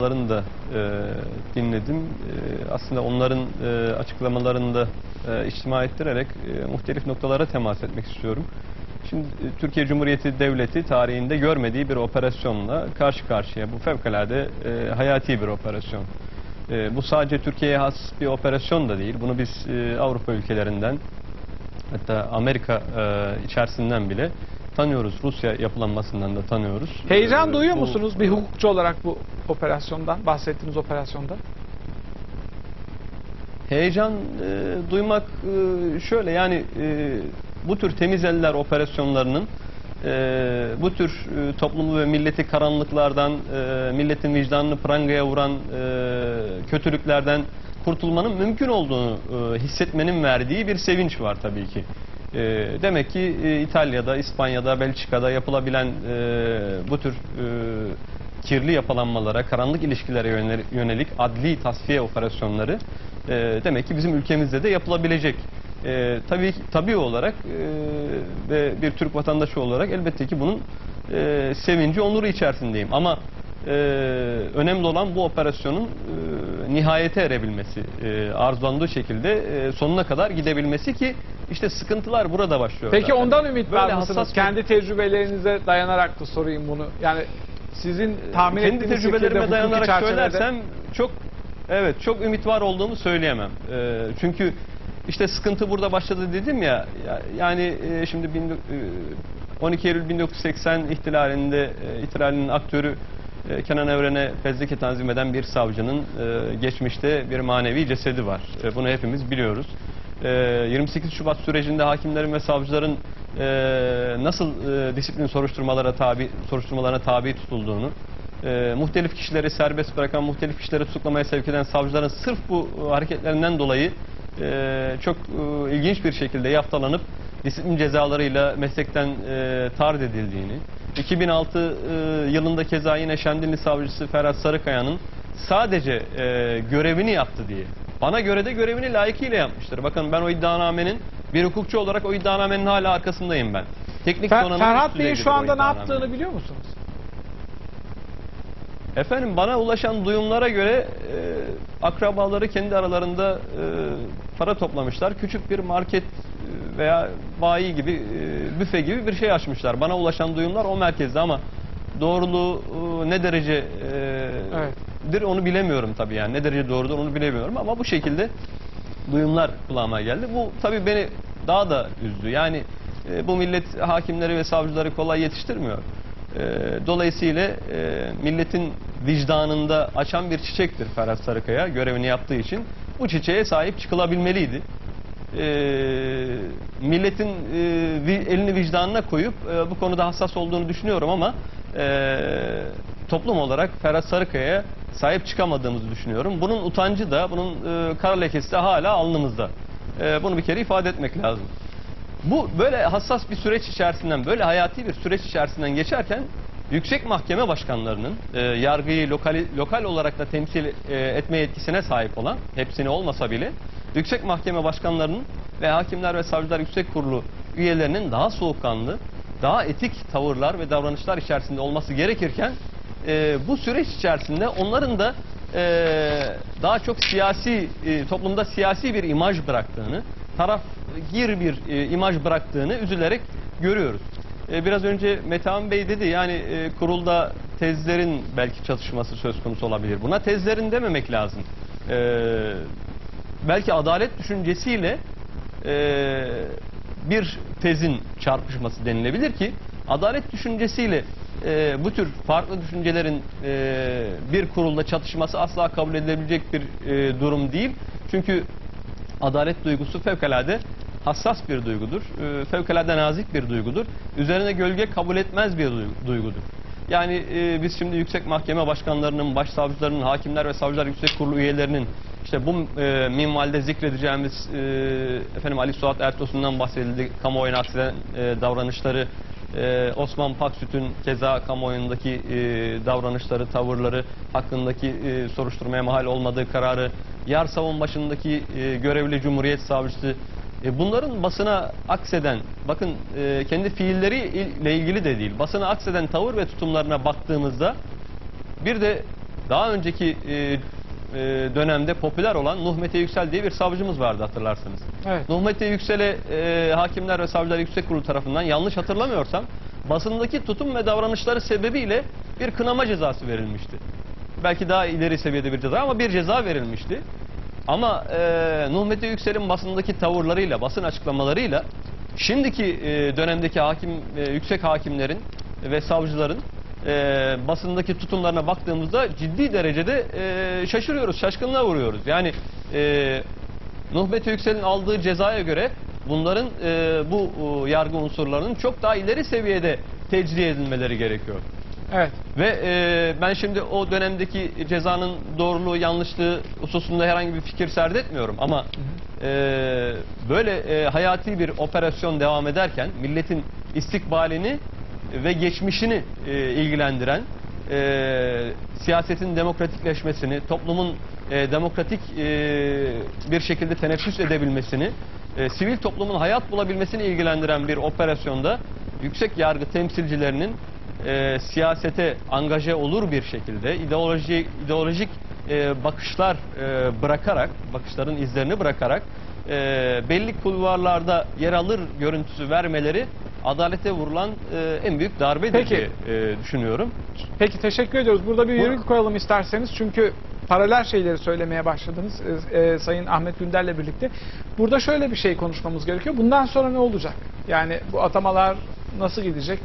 Onların da e, dinledim. E, aslında onların e, açıklamalarını da e, içtima ettirerek e, muhtelif noktalara temas etmek istiyorum. Şimdi e, Türkiye Cumhuriyeti Devleti tarihinde görmediği bir operasyonla karşı karşıya. Bu fevkalade e, hayati bir operasyon. E, bu sadece Türkiye'ye has bir operasyon da değil. Bunu biz e, Avrupa ülkelerinden hatta Amerika e, içerisinden bile tanıyoruz. Rusya yapılanmasından da tanıyoruz. Heyecan E, duyuyor bu- musunuz bir hukukçu olarak bu operasyondan, bahsettiğiniz operasyonda? Heyecan e, duymak e, şöyle yani e, bu tür temiz eller operasyonlarının e, bu tür e, toplumu ve milleti karanlıklardan, e, milletin vicdanını prangaya vuran e, kötülüklerden kurtulmanın mümkün olduğunu e, hissetmenin verdiği bir sevinç var tabii ki. E, demek ki e, İtalya'da, İspanya'da, Belçika'da yapılabilen e, bu tür e, kirli yapılanmalara, karanlık ilişkilere yönel- yönelik adli tasfiye operasyonları demek ki bizim ülkemizde de yapılabilecek. E, tabii tabii olarak e, ve bir Türk vatandaşı olarak elbette ki bunun e, sevinci, onuru içerisindeyim. Ama e, önemli olan bu operasyonun e, nihayete erebilmesi, e, arzulandığı şekilde e, sonuna kadar gidebilmesi ki işte sıkıntılar burada başlıyor. Peki zaten. ondan ümit var mısınız? bir- Kendi tecrübelerinize dayanarak da sorayım bunu. Yani sizin tahmin kendi ettiğiniz tecrübelerime dayanarak çerçevede- söylersem çok evet çok ümit var olduğumu söyleyemem. Ee, çünkü işte sıkıntı burada başladı dedim ya. ya- Yani e, şimdi bin- e, 12 Eylül 1980 ihtilalinde e, ihtilalinin aktörü e, Kenan Evren'e fezleke tanzim eden bir savcının e, geçmişte bir manevi cesedi var. E, bunu hepimiz biliyoruz. E, 28 Şubat sürecinde hakimlerin ve savcıların e, nasıl e, disiplin soruşturmalara tabi soruşturmalarına tabi tutulduğunu, e, muhtelif kişileri serbest bırakan, muhtelif kişileri tutuklamaya sevk eden savcıların sırf bu hareketlerinden dolayı çok ilginç bir şekilde yaftalanıp disiplin cezalarıyla meslekten e, tard edildiğini, 2006 e, yılında keza yine Şendilli savcısı Ferhat Sarıkaya'nın sadece görevini yaptı diye. Bana göre de görevini layıkıyla yapmıştır. Bakın ben o iddianamenin bir hukukçu olarak o iddianamenin hala arkasındayım ben. Teknik Fer- Ferhat Bey'in şu anda ne yaptığını biliyor musunuz? Efendim bana ulaşan duyumlara göre e, akrabaları kendi aralarında e, para toplamışlar. Küçük bir market e, veya bayi gibi, e, büfe gibi bir şey açmışlar. Bana ulaşan duyumlar o merkezde ama doğruluğu e, ne derece e, Evet. Dir onu bilemiyorum tabii yani. Ne derece doğrudur onu bilemiyorum ama bu şekilde duyumlar kulağıma geldi. Bu tabii beni daha da üzdü. Yani e, bu millet hakimleri ve savcıları kolay yetiştirmiyor. E, dolayısıyla e, milletin vicdanında açan bir çiçektir Ferhat Sarıkaya görevini yaptığı için. Bu çiçeğe sahip çıkılabilmeliydi. E, milletin e, elini vicdanına koyup e, bu konuda hassas olduğunu düşünüyorum ama e, toplum olarak Ferhat Sarıkaya'ya sahip çıkamadığımızı düşünüyorum. Bunun utancı da, bunun e, kara lekesi de hala alnımızda. E, bunu bir kere ifade etmek lazım. Bu böyle hassas bir süreç içerisinden, böyle hayati bir süreç içerisinden geçerken yüksek mahkeme başkanlarının e, yargıyı lokali, lokal olarak da temsil e, etme yetkisine sahip olan, hepsini olmasa bile, yüksek mahkeme başkanlarının ve hakimler ve savcılar yüksek kurulu üyelerinin daha soğukkanlı, daha etik tavırlar ve davranışlar içerisinde olması gerekirken e, bu süreç içerisinde onların da e, daha çok siyasi e, toplumda siyasi bir imaj bıraktığını, taraf gir bir e, imaj bıraktığını üzülerek görüyoruz. E, biraz önce Metehan Bey dedi yani e, kurulda tezlerin belki çatışması söz konusu olabilir. Buna tezlerin dememek lazım. E, belki adalet düşüncesiyle e, bir tezin çarpışması denilebilir ki adalet düşüncesiyle e, bu tür farklı düşüncelerin e, bir kurulda çatışması asla kabul edilebilecek bir e, durum değil. Çünkü adalet duygusu fevkalade hassas bir duygudur. E, fevkalade nazik bir duygudur. Üzerine gölge kabul etmez bir duy- duygudur. Yani e, biz şimdi yüksek mahkeme başkanlarının, başsavcılarının, hakimler ve savcılar yüksek kurulu üyelerinin işte bu e, minvalde zikredeceğimiz e, efendim Ali Suat Ertosun'dan bahsedildi. Kamuoyuna akseden e, davranışları, e, Osman Paksüt'ün keza kamuoyundaki e, davranışları, tavırları hakkındaki e, soruşturmaya mahal olmadığı kararı, Yarsav'ın başındaki e, görevli Cumhuriyet Savcısı e, bunların basına akseden, bakın e, kendi fiilleriyle ilgili de değil, basına akseden tavır ve tutumlarına baktığımızda bir de daha önceki e, e, dönemde popüler olan Nuh Mete Yüksel diye bir savcımız vardı hatırlarsınız. Evet. Nuh Mete Yüksel'e e, Hakimler ve Savcılar Yüksek Kurulu tarafından yanlış hatırlamıyorsam basındaki tutum ve davranışları sebebiyle bir kınama cezası verilmişti. Belki daha ileri seviyede bir ceza ama bir ceza verilmişti. Ama e, Nuh Mete Yüksel'in basındaki tavırlarıyla, basın açıklamalarıyla şimdiki e, dönemdeki hakim, e, yüksek hakimlerin ve savcıların e, basındaki tutumlarına baktığımızda ciddi derecede e, şaşırıyoruz, şaşkınlığa vuruyoruz. Yani e, Nuh Mete Yüksel'in aldığı cezaya göre bunların e, bu e, yargı unsurlarının çok daha ileri seviyede tecziye edilmeleri gerekiyor. Evet. Ve e, ben şimdi o dönemdeki cezanın doğruluğu yanlışlığı hususunda herhangi bir fikir serdetmiyorum ama e, böyle e, hayati bir operasyon devam ederken milletin istikbalini ve geçmişini e, ilgilendiren e, siyasetin demokratikleşmesini, toplumun e, demokratik e, bir şekilde teneffüs edebilmesini, e, sivil toplumun hayat bulabilmesini ilgilendiren bir operasyonda yüksek yargı temsilcilerinin e, siyasete angaje olur bir şekilde ideoloji ideolojik e, bakışlar e, bırakarak bakışların izlerini bırakarak e, belli kulvarlarda yer alır görüntüsü vermeleri adalete vurulan e, en büyük darbedir Peki. diye e, düşünüyorum. Peki teşekkür ediyoruz. Burada bir virgül koyalım isterseniz. Çünkü paralel şeyleri söylemeye başladınız e, e, Sayın Ahmet Günder'le birlikte. Burada şöyle bir şey konuşmamız gerekiyor. Bundan sonra ne olacak? Yani bu atamalar nasıl gidecek?